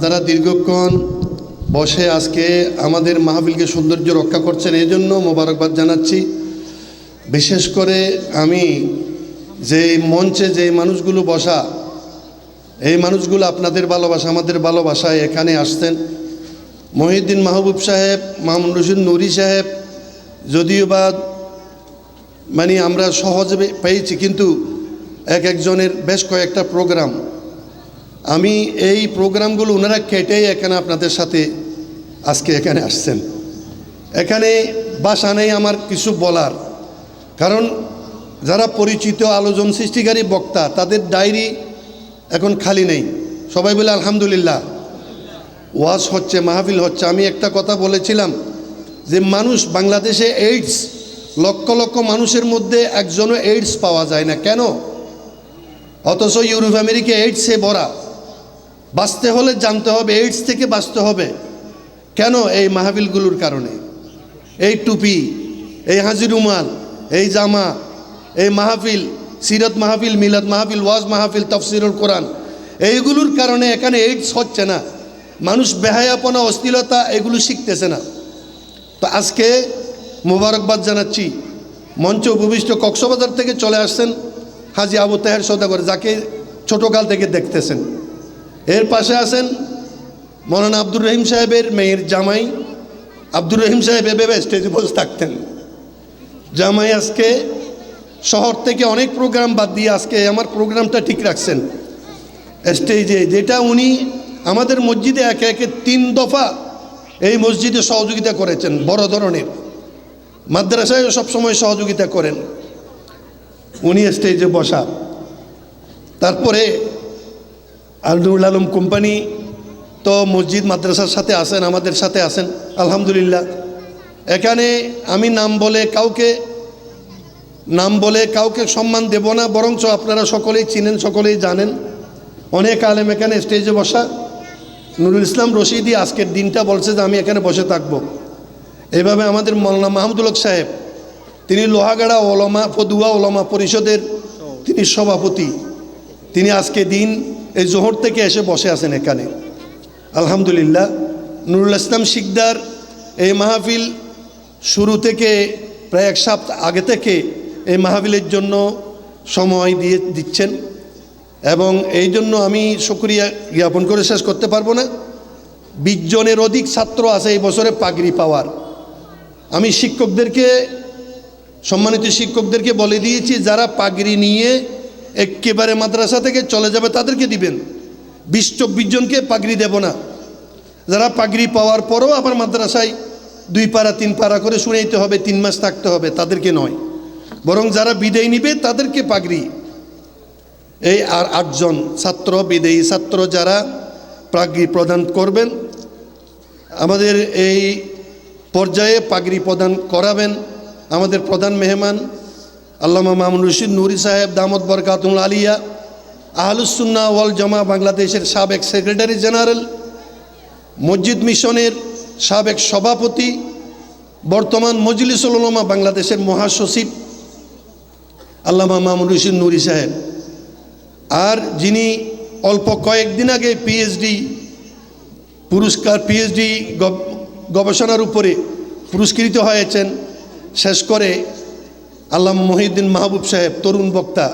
আপনারা দীর্ঘক্ষণ বসে আজকে আমাদের মাহফিলকে সৌন্দর্য রক্ষা করছেন, এই জন্য মোবারকবাদ জানাচ্ছি। বিশেষ করে আমি যে মঞ্চে যে মানুষগুলো বসা, এই মানুষগুলো আপনাদের ভালোবাসা, আমাদের ভালোবাসায় এখানে আসতেন মহিউদ্দিন মাহবুব সাহেব, মামুন রশিদ নুরি সাহেব, যদিও বা মানে আমরা সহজে পেয়েছি, কিন্তু এক একজনের বেশ কয়েকটা প্রোগ্রাম। আমি এই প্রোগ্রামগুলো ওনারা কেটেই এখানে আপনাদের সাথে আজকে এখানে আসছেন। এখানে বাসা নেই আমার কিছু বলার। কারণ যারা পরিচিত আলোচন সৃষ্টিকারী বক্তা, তাদের ডায়েরি এখন খালি নেই। সবাই বলে, আলহামদুলিল্লাহ। ওয়াজ হচ্ছে, মাহফিল হচ্ছে। আমি একটা কথা বলেছিলাম যে মানুষ বাংলাদেশে এইডস লক্ষ লক্ষ মানুষের মধ্যে একজনও এইডস পাওয়া যায় না। কেন? অথচ ইউরোপ আমেরিকা এইডসে ভরা। বাঁচতে হলে জানতে হবে এইডস থেকে বাঁচতে হবে। কেন এই মাহফিলগুলোর কারণে? এই টুপি, এই হাজির রুমাল, এই জামা, এই মাহফিল, সিরত মাহফিল, মিলাদ মাহফিল, ওয়াজ মাহফিল, তফসিরুল কোরআন, এইগুলোর কারণে এখানে এইডস হচ্ছে না। মানুষ বেহায়াপনা অস্থিরতা এগুলো শিখতেছে না। তো আজকে মোবারকবাদ জানাচ্ছি। মঞ্চ উপবিষ্ট কক্সবাজার থেকে চলে আসছেন হাজি আবু তাহের সৌদাগর যাকে ছোটোকাল থেকে দেখতেছেন। এর পাশে আছেন মৌলানা আব্দুর রহিম সাহেবের মেয়ের জামাই। আব্দুর রহিম সাহেব এভাবে স্টেজে বসে থাকতেন। জামাই আজকে শহর থেকে অনেক প্রোগ্রাম বাদ দিয়ে আজকে আমার প্রোগ্রামটা ঠিক রাখছেন। স্টেজে যেটা উনি আমাদের মসজিদে একে একে তিন দফা এই মসজিদে সহযোগিতা করেছেন, বড় ধরনের। মাদ্রাসায় সবসময় সহযোগিতা করেন। উনি স্টেজে বসা। তারপরে আলনুল আলম কোম্পানি তো মসজিদ মাদ্রাসার সাথে আসেন আমাদের সাথে আসেন আলহামদুলিল্লাহ। এখানে আমি নাম বলে কাউকে, নাম বলে কাউকে সম্মান দেব না, বরঞ্চ আপনারা সকলেই চিনেন, সকলেই জানেন। অনেক আলেম এখানে স্টেজে বসা। নুরুল ইসলাম রশিদি আজকের দিনটা বলছে যে আমি এখানে বসে থাকব। এভাবে আমাদের মৌলানা মাহমুদুল সাহেব, তিনি লোহাগাড়া ওলমা ফদুয়া ওলমা পরিষদের তিনি সভাপতি। তিনি আজকে দিন এই জোহর থেকে এসে বসে আছেন এখানে। আলহামদুলিল্লাহ, নুরুল ইসলাম শিকদার এই মাহফিল শুরু থেকে প্রায় এক সপ্তাহ আগে থেকে এই মাহফিলের জন্য সময় দিয়ে দিচ্ছেন এবং এই জন্য আমি শুক্রিয়া জ্ঞাপন করে শেষ করতে পারব না। বিশ জনের অধিক ছাত্র আছে এই বছরে পাগড়ি পাওয়ার। আমি শিক্ষকদেরকে, সম্মানিত শিক্ষকদেরকে বলে দিয়েছি, যারা পাগড়ি নিয়ে একেবারে মাদ্রাসা থেকে চলে যাবে, তাদেরকে দিবেন। বিশ চব্বিশ জনকে পাগড়ি দেব না। যারা পাগড়ি পাওয়ার পরও আবার মাদ্রাসায় দুই পাড়া, তিন পাড়া করে শুনেইতে হবে, তিন মাস থাকতে হবে, তাদেরকে নয়। বরং যারা বিদায় নিবে, তাদেরকে পাগড়ি। এই আর আটজন ছাত্র, বিদেয়ী ছাত্র যারা পাগড়ি প্রদান করবেন, আমাদের এই পর্যায়ে পাগড়ি প্রদান করাবেন। আমাদের প্রধান মেহমান আল্লামা মামুন রশিদ নুরি সাহেব, দামদ বরকাতুল আলিয়া আহলুসুন্না ওয়াল জামা বাংলাদেশের সাবেক সেক্রেটারি জেনারেল, মসজিদ মিশনের সাবেক সভাপতি, বর্তমান মজলিসুল উলমা বাংলাদেশের মহাসচিব আল্লামা মামুন রশিদ নুরি সাহেব। আর যিনি অল্প কয়েকদিন আগে পিএইচডি পুরস্কার পিএইচডি গবেষণার উপরে পুরস্কৃত হয়েছেন, শেষ করে আল্লাহ মহিউদ্দিন মাহবুব সাহেব, তরুণ বক্তা,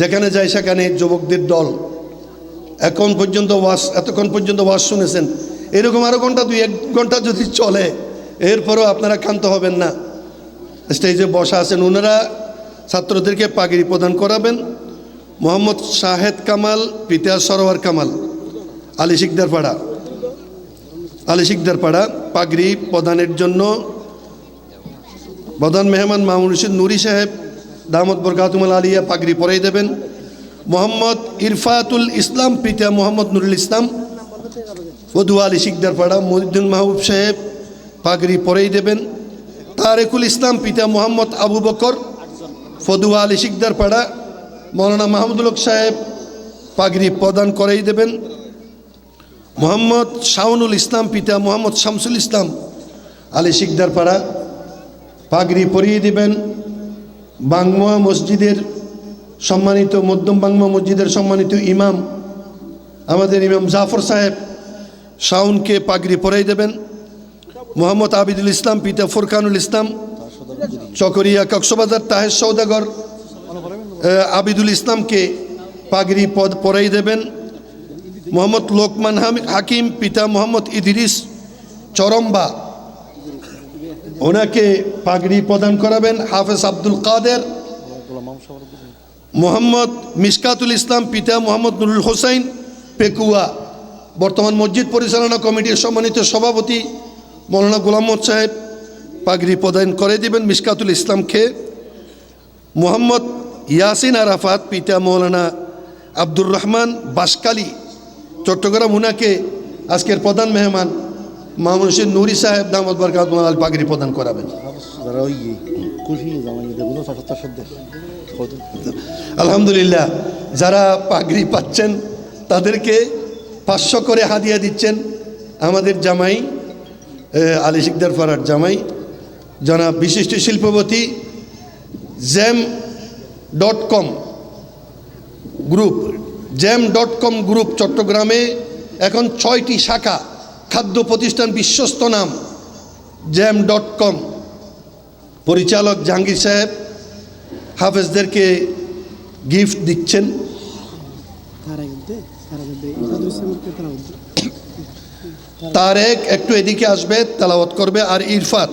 যেখানে যায় সেখানে যুবকদের দল। এখন পর্যন্ত ওয়াশ এতক্ষণ পর্যন্ত ওয়াশ শুনেছেন। এরকম আরও ঘণ্টা দুই, এক ঘণ্টা যদি চলে, এরপরও আপনারা ক্ষান্ত হবেন না। স্টেজে বসা আছেন ওনারা, ছাত্রদেরকে পাগড়ি প্রদান করাবেন। মোহাম্মদ শাহেদ কামাল পিতা সরোয়ার কামাল, আলী শিকদার পাড়া আলী পাড়া পাগড়ি প্রদানের জন্য প্রধান মেহমান মামুন রশিদ নুরি সাহেব, দামদ বরকাতুমাল আলিয়া পাগড়ি পরাই দেবেন। মোহাম্মদ ইরফাতুল ইসলাম, পিতা মোহাম্মদ নুরুল ইসলাম ফদু আলী শিকদার পাড়া মহিউদ্দিন মাহবুব সাহেব পাগড়ি পরাই দেবেন। তারেকুল ইসলাম, পিতা মোহাম্মদ আবু বকর ফদু আলী শিকদার পাড়া মৌলানা মাহমুদুল সাহেব পাগড়ি প্রদান করাই দেবেন। মোহাম্মদ শাওনুল ইসলাম, পিতা মোহাম্মদ শামসুল ইসলাম আলী শিকদার পাড়া পাগড়ি পরিয়ে দিবেন। বাংমা মসজিদের সম্মানিত, মধ্যম বাংমা মসজিদের সম্মানিত ইমাম, আমাদের ইমাম জাফর সাহেব শাউনকে পাগড়ি পরাই দেবেন। মোহাম্মদ আবিদুল ইসলাম, পিতা ফুরকানুল ইসলাম, চকরিয়া কক্সবাজার, তাহের সৌদাগর আবিদুল ইসলামকে পাগড়ি পদ পরাই দেবেন। মোহাম্মদ লোকমান হাকিম, পিতা মোহাম্মদ ইদিরিস চরম্বা ওনাকে পাগড়ি প্রদান করাবেন হাফেজ আব্দুল কাদের, মোহাম্মদ মিসকাতুল ইসলাম পিতা মোহাম্মদ নুরুল হোসাইন পেকুয়া, বর্তমান মসজিদ পরিচালনা কমিটির সম্মানিত সভাপতি মৌলানা গোলাম মোহাম্মদ সাহেব পাগড়ি প্রদান করে দিবেন মিসকাতুল ইসলামকে। মোহাম্মদ ইয়াসিন আরাফাত পিতা মৌলানা আব্দুর রহমান বাসকালী, চট্টগ্রাম উনাকে আজকের প্রধান মেহমান মামুনুসির নুরি সাহেব দামদ বরকাত পাগড়ি প্রদান করাবেন। আলহামদুলিল্লাহ যারা পাগড়ি পাচ্ছেন তাদেরকে পাঁচশো করে হাদিয়া দিচ্ছেন আমাদের জামাই আলী শিকদার ফারার জামাই। জনাব বিশিষ্ট শিল্পপতি jam dot com group jam dot com group চট্টগ্রামে এখন ছয়টি শাখা খাদ্য প্রতিষ্ঠান বিশ্বস্ত নাম জ্যাম ডট কম। পরিচালক জাহাঙ্গীর সাহেব হাফেজদেরকে গিফট দিচ্ছেন। তারেক একটু এদিকে আসবে তেলাওয়াত করবে আর ইরফাত।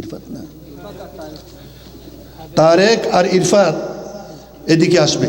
ইরফাত না। তারেক আর ইরফাত এদিকে আসবে।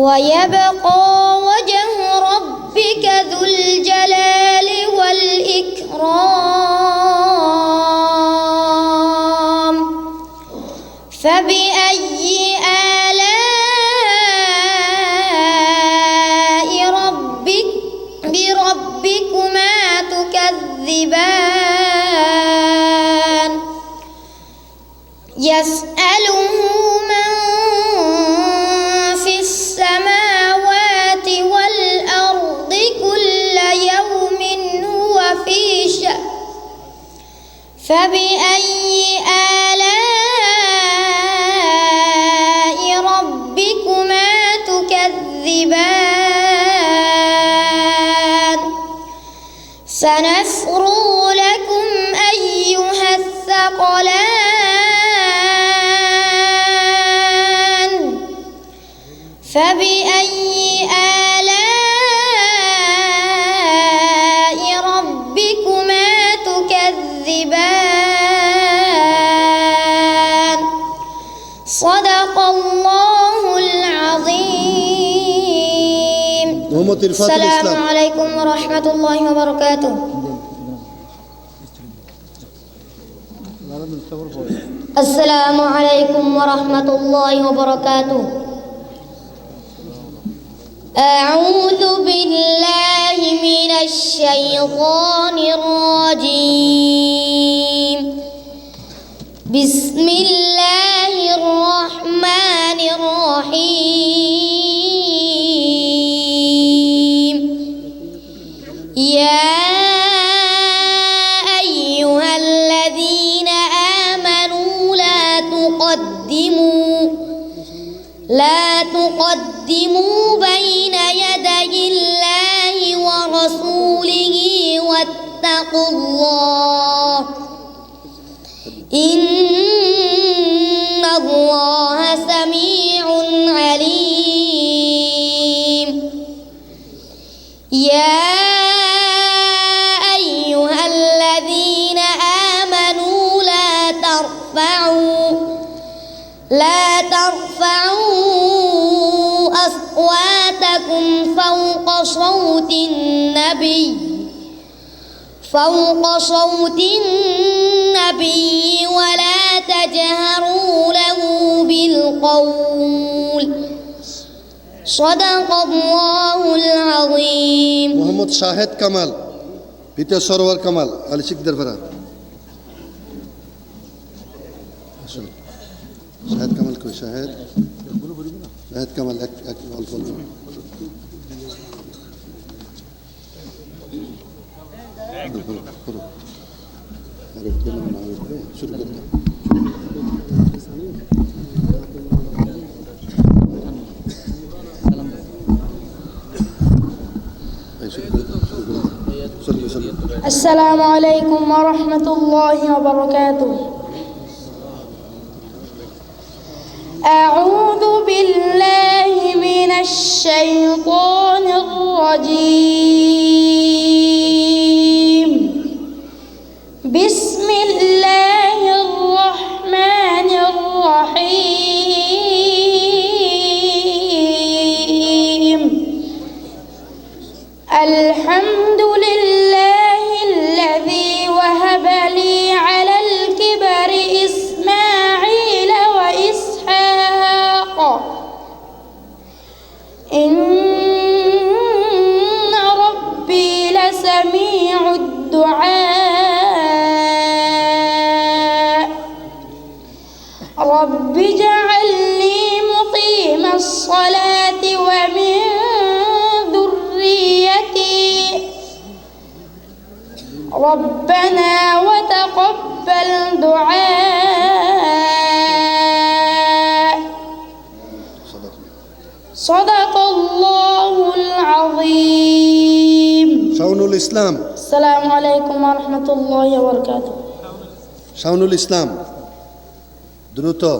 ويبقى وجه فبأي آلاء ربكما تكذبان؟ سنفرغ لكم أيها الثقلان. فبأي صدق الله العظيم. السلام عليكم ورحمة الله وبركاته. السلام عليكم ورحمة الله وبركاته. أعوذ بالله من الشيطان الرجيم. بسم الله الرحمن الرحيم. يا أيها الذين آمنوا لا تقدموا لا تقدموا بين يدي الله ورسوله واتقوا الله. إن لا ترفعوا أصواتكم فوق صوت النبي فوق صوت النبي ولا تجهروا له بالقول. صدق الله العظيم. محمد شاهد كمال بيتر سرور كمال على شكدر فرات شاهد كمل كوي شاهد شاهد كمل أك أك والفضل السلام عليكم ورحمة الله وبركاته. الرجيم بسم الله ربنا وتقبل دعاء. صدق الله العظيم. شون الإسلام. السلام عليكم ورحمة الله وبركاته. شون الإسلام. دروتو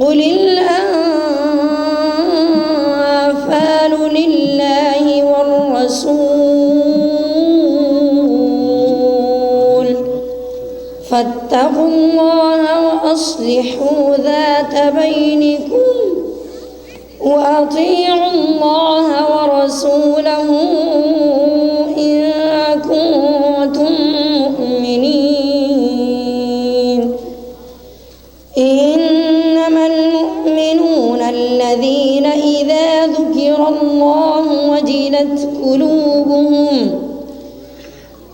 قل الأنفال لله والرسول. فاتقوا الله وأصلحوا ذات بينكم وأطيعوا الله ورسوله إن كنتم قلوبهم.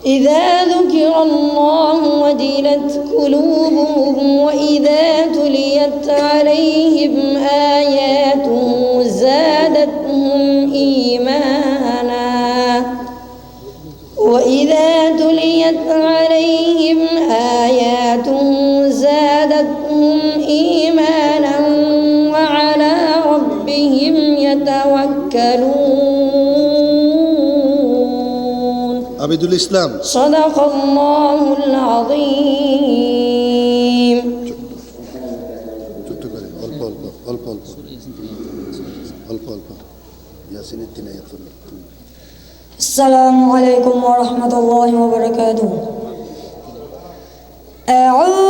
إذا ذكر الله وجلت قلوبهم وإذا تليت عليهم آياته زادتهم عبد الإسلام صدق الله العظيم السلام عليكم ورحمة الله وبركاته أعوذ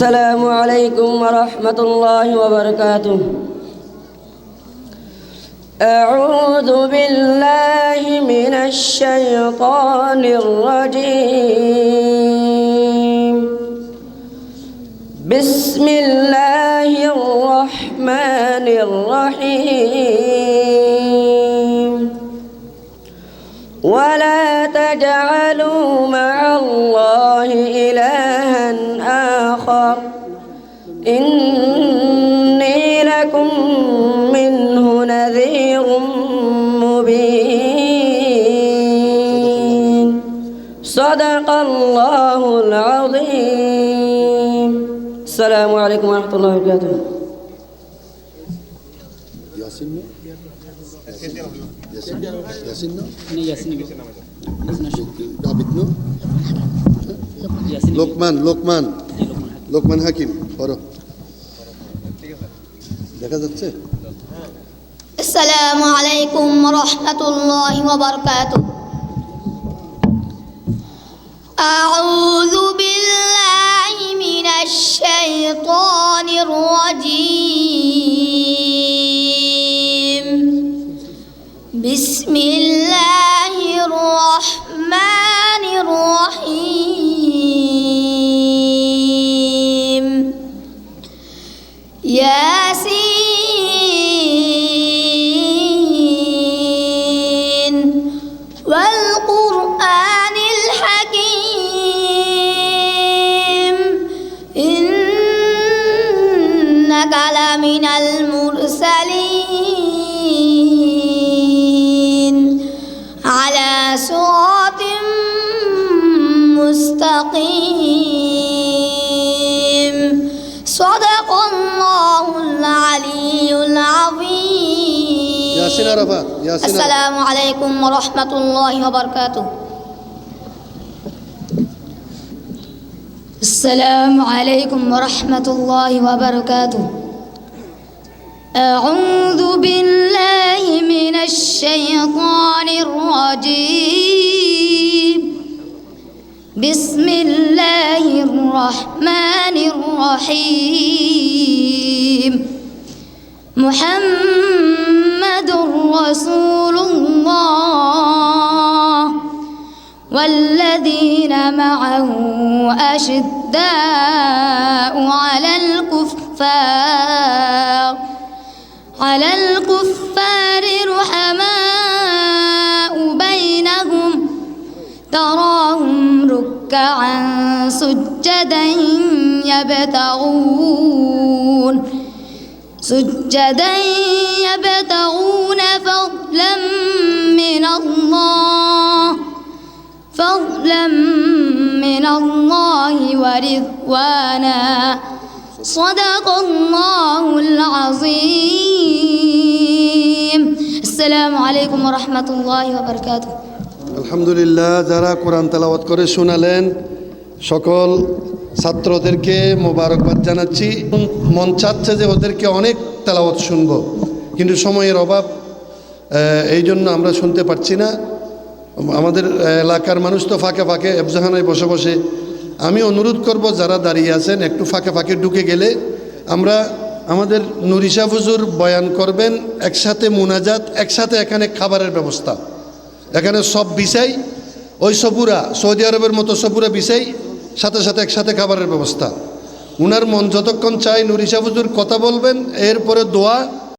السلام عليكم ورحمة الله وبركاته. أعوذ بالله من الشيطان الرجيم. بسم الله الرحمن الرحيم. ولا تجعلوا مع الله إلها السلام عليكم ورحمة الله وبركاته ইয়াসিন না? ইয়াসিন ইয়াসিন না? ডাবিদ না? লোকমান লোকমান লোকমান হাকিম পড়ো দেখা যাচ্ছে السلام عليكم ورحمة الله وبركاته أعوذ بالله من الشيطان الرجيم. بسم الله الرحمن الرحيم. ياسين. والقرآن ياسين عرفات ياسين السلام عليكم ورحمة الله وبركاته. السلام عليكم ورحمة الله وبركاته. أعوذ بالله من الشيطان الرجيم. بسم الله الرحمن الرحيم. محمد رسول الله والذين معه أشداء على الكفار على الكفار رحماء بينهم تراهم ركعا سجدا يبتغون سجدا يبتغون فضلا من الله فضلا من الله ورضوانا صدق الله العظيم السلام عليكم ورحمة الله وبركاته আলহামদুলিল্লাহ যারা কোরআন তেলাওয়াত করে শোনালেন সকল ছাত্রদেরকে মোবারকবাদ জানাচ্ছি মন চাচ্ছে যে ওদেরকে অনেক তেলাওয়াত শুনব। কিন্তু সময়ের অভাব এই জন্য আমরা শুনতে পারছি না। আমাদের এলাকার মানুষ তো ফাঁকে ফাঁকে এফজাহানায় বসে বসে। আমি অনুরোধ করব, যারা দাঁড়িয়ে আছেন, একটু ফাঁকে ফাঁকে ঢুকে গেলে আমরা আমাদের নুরিশা ফুজুর বয়ান করবেন, একসাথে মুনাজাত, একসাথে এখানে খাবারের ব্যবস্থা। এখানে সব বিষয়, ওই সপুরা সৌদি আরবের মতো সপুরা বিষয় সাথে সাথে একসাথে খাবারের ব্যবস্থা। উনার মন যতক্ষণ চাই নুরিশা ফুজুর কথা বলবেন, এরপরে দোয়া